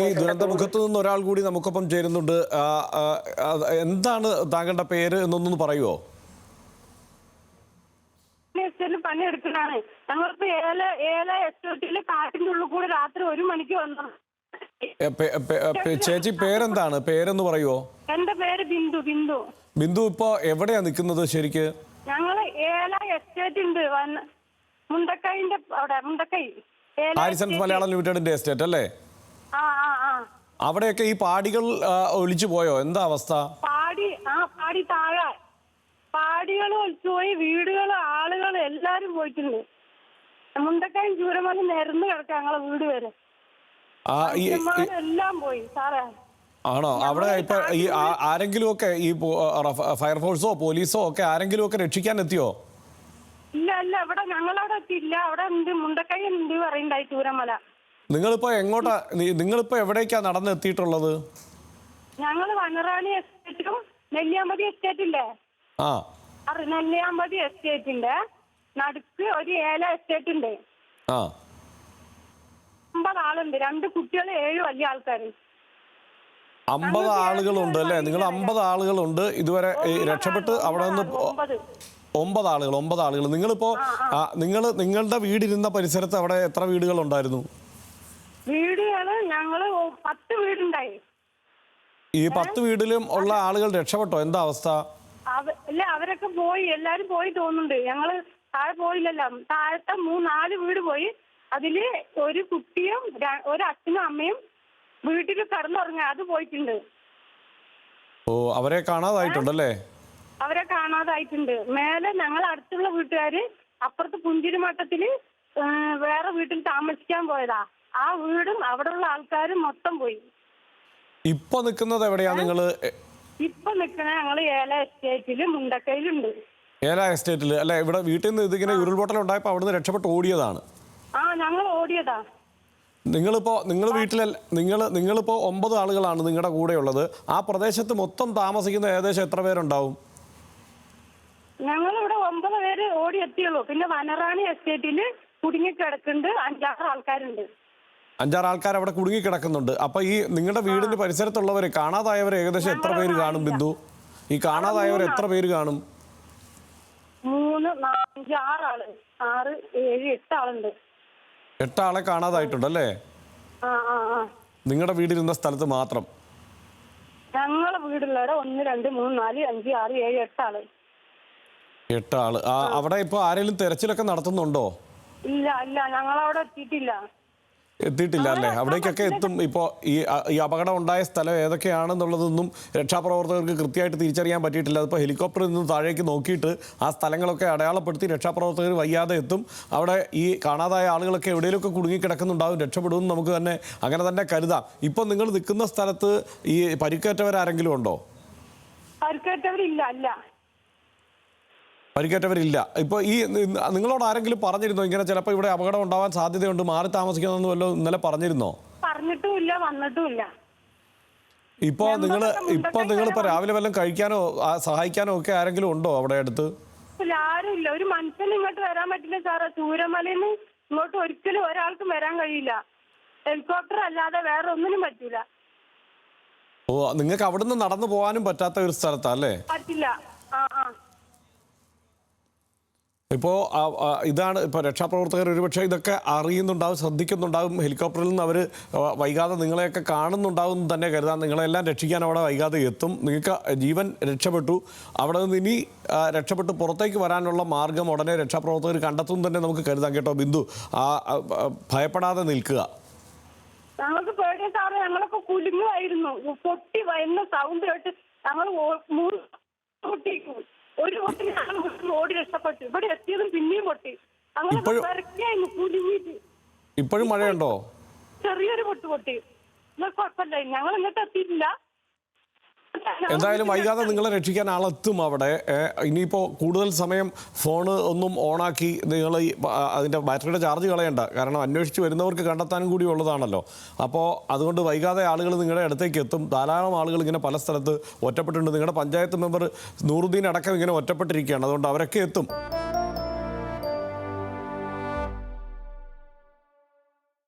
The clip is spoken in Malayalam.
ഈ ദുരന്തമുഖത്ത് നിന്ന് ഒരാൾ കൂടി നമുക്കൊപ്പം ചേരുന്നുണ്ട്. എന്താണ് താങ്കളുടെ പേര് എന്നൊന്ന് പറയുമോ എസ്റ്റേറ്റിൽ ഞങ്ങൾക്ക് ഏല ഏല എസ്റ്റേറ്റിൽ കാറ്റിന്റെ ഉള്ളിൽ കൂടെ രാത്രി ഒരു മണിക്ക് വന്നു. ചേച്ചി പേരെന്താണ്? പേരെന്ന് പറയുമോ എന്റെ പേര് ബിന്ദു ബിന്ദു. ബിന്ദു ഇപ്പൊ എവിടെയാ നിൽക്കുന്നത് ശരിക്ക്? ഞങ്ങൾ ഏല എസ്റ്റേറ്റ് ഉണ്ട്. മുണ്ടക്കൈന്റെ അവിടെ മുണ്ടക്കൈ. ഹാരിസൺ മലയാളം ലിമിറ്റഡിന്റെ എസ്റ്റേറ്റ് അല്ലേ? അവിടെയൊക്കെ ഈ പാടികൾ ഒളിച്ചു ഒലിച്ചു പോയോ? എന്താ അവസ്ഥ? പാടി ആ പാടി താഴെ. പാടികൾ ഒളിച്ചുപോയി വീടുകൾ ആളുകൾ എല്ലാരും പോയിട്ടുണ്ട്. മുണ്ടക്കൈയും ചൂരമല നിരന്ന് കിടക്കാം ഞങ്ങളെ വീട് വരെ. എല്ലാം പോയി സാറേ. ആണോ? അവിടെ ഇപ്പൊ ഈ ആരെങ്കിലും ഒക്കെ ഈ ഫയർഫോഴ്സോ പോലീസോ ഒക്കെ ആരെങ്കിലും ഒക്കെ രക്ഷിക്കാൻ എത്തിയോ? ഇല്ല ഇല്ല ഇവിടെ ഞങ്ങളവിടെ എത്തിയില്ല. അവിടെ ഉണ്ട് മുണ്ടക്കൈ ഉണ്ട് പറയണ്ടായി ചൂരമല. നിങ്ങളിപ്പോ എങ്ങോട്ടാ നിങ്ങളിപ്പോ എവിടേക്കാ നടന്നെത്തിയിട്ടുള്ളത് ഞങ്ങൾ വനറാണി എസ്റ്റേറ്റും നെല്ലിയാമ്പതി എസ്റ്റേറ്റില്ലേ? ആ. നെല്ലിയാമ്പതി എസ്റ്റേറ്റിന്റെ നടുക്ക് ഒരു ഏല എസ്റ്റേറ്റ് ഉണ്ട് ആ. അമ്പത് ആളുണ്ട് രണ്ട് കുട്ടികൾ ഏഴ് വലിയ ആൾക്കാര്. അമ്പത് ആളുകളുണ്ട് അല്ലേ? നിങ്ങൾ അമ്പത് ആളുകളുണ്ട്. ഇതുവരെ രക്ഷപ്പെട്ട് അവിടെ നിന്ന് ഒമ്പത്. ആളുകൾ ഒമ്പത് ആളുകൾ നിങ്ങളിപ്പോ നിങ്ങൾ നിങ്ങളുടെ വീടിരുന്ന പരിസരത്ത് അവിടെ എത്ര വീടുകൾ ഉണ്ടായിരുന്നു ഒ- പത്ത് വീടുണ്ടായി. ഈ പത്ത് വീടിലും ഉള്ള ആളുകൾ രക്ഷപ്പെട്ടോ? എന്താ അവസ്ഥ? അല്ല ഇല്ല അവരൊക്കെ പോയി എല്ലാരും പോയി തോന്നുന്നുണ്ട്. ഞങ്ങൾ താഴെ പോയില്ലല്ലോ. താഴത്തെ മൂന്നാൽ നാല് വീട് പോയി. അതിൽ ഒരു കുട്ടിയും ഒരു അച്ഛനും അമ്മയും വീട്ടിൽ കടന്നുറങ്ങി അത് പോയിട്ടുണ്ട്. ഓ അവരെ കാണാതായിട്ടുണ്ടല്ലേ? അവരെ കാണാതായിട്ടുണ്ട്. മേലെ ഞങ്ങൾ അടുത്തുള്ള വീട്ടുകാര് അപ്പുറത്ത് പുഞ്ചിരിമട്ടത്തിൽ മട്ടത്തിൽ വേറെ വീട്ടിൽ താമസിക്കാൻ പോയതാ. ആ വീടും അവിടെയുള്ള ആൾക്കാരും മൊത്തം പോയി. ഇപ്പൊ നിൽക്കുന്നത് എവിടെയാ നിങ്ങൾ? ഇപ്പൊ നിക്കണ ഞങ്ങൾ ഏല എസ്റ്റേറ്റിൽ മുണ്ടക്കയിലുണ്ട്. ഏല എസ്റ്റേറ്റിൽ അല്ലെ ഇവിടെ വീട്ടിൽ നിന്ന് ഇതിങ്ങനെ ഉരുൾപൊട്ടൽ ഉണ്ടായപ്പോൾ അവിടുന്ന് രക്ഷപ്പെട്ട് ഓടിയതാണ്. ആ ഞങ്ങൾ ഓടിയതാ. നിങ്ങളിപ്പോ നിങ്ങൾ വീട്ടിലല്ല നിങ്ങൾ നിങ്ങളിപ്പോ ഒമ്പത് ആളുകളാണ് നിങ്ങളുടെ കൂടെ ഉള്ളത് ആ പ്രദേശത്ത് മൊത്തം താമസിക്കുന്ന ഏകദേശം എത്ര പേരുണ്ടാവും? ഞങ്ങൾ ഇവിടെ ഒമ്പത് പേര് ഓടി എത്തിയുള്ളൂ പിന്നെ വനറാണി എസ്റ്റേറ്റിൽ കുടുങ്ങിക്കിടക്കുന്നുണ്ട്. അഞ്ചാറ് ആൾക്കാരുണ്ട്. അഞ്ചാറ് ആൾക്കാർ അവിടെ കുടുങ്ങി കിടക്കുന്നുണ്ട്. അപ്പൊ ഈ നിങ്ങളുടെ വീടിന്റെ പരിസരത്തുള്ളവർ കാണാതായവർ ഏകദേശം എത്ര പേര് കാണും ബിന്ദു? ഈ കാണാതായവർ എത്ര പേര് കാണും? മൂന്ന് നാല് അഞ്ച് ആറാൾ. ആറ് ഏഴ് എട്ട് ആളുണ്ട് എട്ട് ആളെ കാണാതായിട്ടുണ്ട് അല്ലേ? ആ ആ ആ. നിങ്ങളുടെ വീടിരുന്ന സ്ഥലത്ത് മാത്രം? ഞങ്ങളെ വീടുള്ളവരെ ഒന്ന് രണ്ട് മൂന്ന് നാല് അഞ്ച് ആറ് ഏഴ് എട്ടാൾ. എട്ടാൾ. അവിടെ ഇപ്പൊ ആരെങ്കിലും തെരച്ചിലൊക്കെ നടത്തുന്നുണ്ടോ? ഇല്ല ഇല്ല. ഞങ്ങളവിടെ എത്തിയിട്ടില്ല. എത്തിയിട്ടില്ല അല്ലേ? അവിടേക്കൊക്കെ എത്തും. ഇപ്പോൾ ഈ ഈ അപകടം ഉണ്ടായ സ്ഥലം ഏതൊക്കെയാണെന്നുള്ളതൊന്നും രക്ഷാപ്രവർത്തകർക്ക് കൃത്യമായിട്ട് തിരിച്ചറിയാൻ പറ്റിയിട്ടില്ല. അതിപ്പോൾ ഹെലികോപ്റ്ററിൽ നിന്ന് താഴേക്ക് നോക്കിയിട്ട് ആ സ്ഥലങ്ങളൊക്കെ അടയാളപ്പെടുത്തി രക്ഷാപ്രവർത്തകർ വയ്യാതെ എത്തും. അവിടെ ഈ കാണാതായ ആളുകളൊക്കെ എവിടെയെങ്കിലുമൊക്കെ കുടുങ്ങിക്കിടക്കുന്നുണ്ടാവും. രക്ഷപ്പെടുമെന്ന് നമുക്ക് തന്നെ അങ്ങനെ തന്നെ കരുതാം. ഇപ്പം നിങ്ങൾ നിൽക്കുന്ന സ്ഥലത്ത് ഈ പരിക്കേറ്റവരാരെങ്കിലും ഉണ്ടോ? പരിക്കേറ്റവരില്ല അല്ല പരിക്കേറ്റവരില്ല. ഇപ്പോൾ ഈ നിങ്ങളോട് ആരെങ്കിലും പറഞ്ഞിരുന്നോ? ഇങ്ങനെ ചിലപ്പോൾ ഇവിടെ അപകടം ഉണ്ടാവാൻ സാധ്യതയുണ്ട് മാറി താമസിക്കണമെന്ന് വല്ലതും ഇന്നലെ പറഞ്ഞിരുന്നോ? പറഞ്ഞിട്ടുമില്ല വന്നിട്ടുമില്ല. ഇപ്പോ നിങ്ങൾ ഇപ്പോൾ നിങ്ങൾ ഇപ്പൊ രാവിലെ വല്ലതും കഴിക്കാനോ സഹായിക്കാനോ ഒക്കെ ആരെങ്കിലും ഉണ്ടോ അവിടെ അടുത്ത്? ആരുമില്ല. ഒരു മനുഷ്യന് ഇങ്ങോട്ട് വരാൻ പറ്റില്ല സാറേ. ചൂരമലയിൽ നിന്ന് ഇങ്ങോട്ട് ഒരിക്കലും ഒരാൾക്കും വരാൻ കഴിയില്ല. ഹെലികോപ്റ്റർ അല്ലാതെ വേറെ ഒന്നിനും പറ്റൂല ഓ നിങ്ങൾക്ക് അവിടുന്ന് നടന്നു പോകാനും പറ്റാത്ത ഒരു സ്ഥലത്താ അല്ലേ? പറ്റില്ല. ആ ആ. ഇപ്പോൾ ഇതാണ് ഇപ്പോൾ രക്ഷാപ്രവർത്തകർ ഒരുപക്ഷെ ഇതൊക്കെ അറിയുന്നുണ്ടാവും ശ്രദ്ധിക്കുന്നുണ്ടാവും ഹെലികോപ്റ്ററിൽ നിന്ന് അവർ വൈകാതെ നിങ്ങളെയൊക്കെ കാണുന്നുണ്ടാവും തന്നെ കരുതാം. നിങ്ങളെല്ലാം രക്ഷിക്കാൻ അവിടെ വൈകാതെ എത്തും. നിങ്ങൾക്ക് ജീവൻ രക്ഷപ്പെട്ടു. അവിടെ നിന്ന് ഇനി രക്ഷപ്പെട്ട് പുറത്തേക്ക് വരാനുള്ള മാർഗം ഉടനെ രക്ഷാപ്രവർത്തകർ കണ്ടെത്തും തന്നെ നമുക്ക് കരുതാം കേട്ടോ ബിന്ദു. ആ ഭയപ്പെടാതെ നിൽക്കുക. ഞങ്ങൾക്ക് പേടിയ സാറേ ഞങ്ങളൊക്കെ കുലുങ്ങുമായിരുന്നു. പൊട്ടി വരുന്ന സൗണ്ട് കേട്ട് ഞങ്ങൾ ഒരു ഞങ്ങൾ ഓടി രക്ഷപ്പെട്ടു ഇവിടെ എത്തിയതും പിന്നെയും പൊട്ടി. അങ്ങനെ ഇപ്പോഴും- ഇപ്പോഴും മഴയുണ്ടോ? ചെറിയൊരു പൊട്ട് പൊട്ടി. എന്നാൽ കുഴപ്പമില്ല. ഞങ്ങൾ ഇങ്ങോട്ട് എത്തിയിട്ടില്ല. എന്തായാലും വൈകാതെ നിങ്ങളെ രക്ഷിക്കാൻ ആളെത്തും അവിടെ. ഇനിയിപ്പോ കൂടുതൽ സമയം ഫോൺ ഒന്നും ഓണാക്കി നിങ്ങൾ ഈ അതിന്റെ ബാറ്ററിയുടെ ചാർജ് കളയണ്ട. കാരണം അന്വേഷിച്ച് വരുന്നവർക്ക് കണ്ടെത്താനും കൂടി ഉള്ളതാണല്ലോ. അപ്പോൾ അതുകൊണ്ട് വൈകാതെ ആളുകൾ നിങ്ങളുടെ അടുത്തേക്ക് എത്തും. ധാരാളം ആളുകൾ ഇങ്ങനെ പല സ്ഥലത്ത് ഒറ്റപ്പെട്ടിട്ടുണ്ട്. നിങ്ങളുടെ പഞ്ചായത്ത് മെമ്പർ നൂറുദ്ദീൻ അടക്കം ഇങ്ങനെ ഒറ്റപ്പെട്ടിരിക്കുകയാണ്. അതുകൊണ്ട് അവരൊക്കെ എത്തും.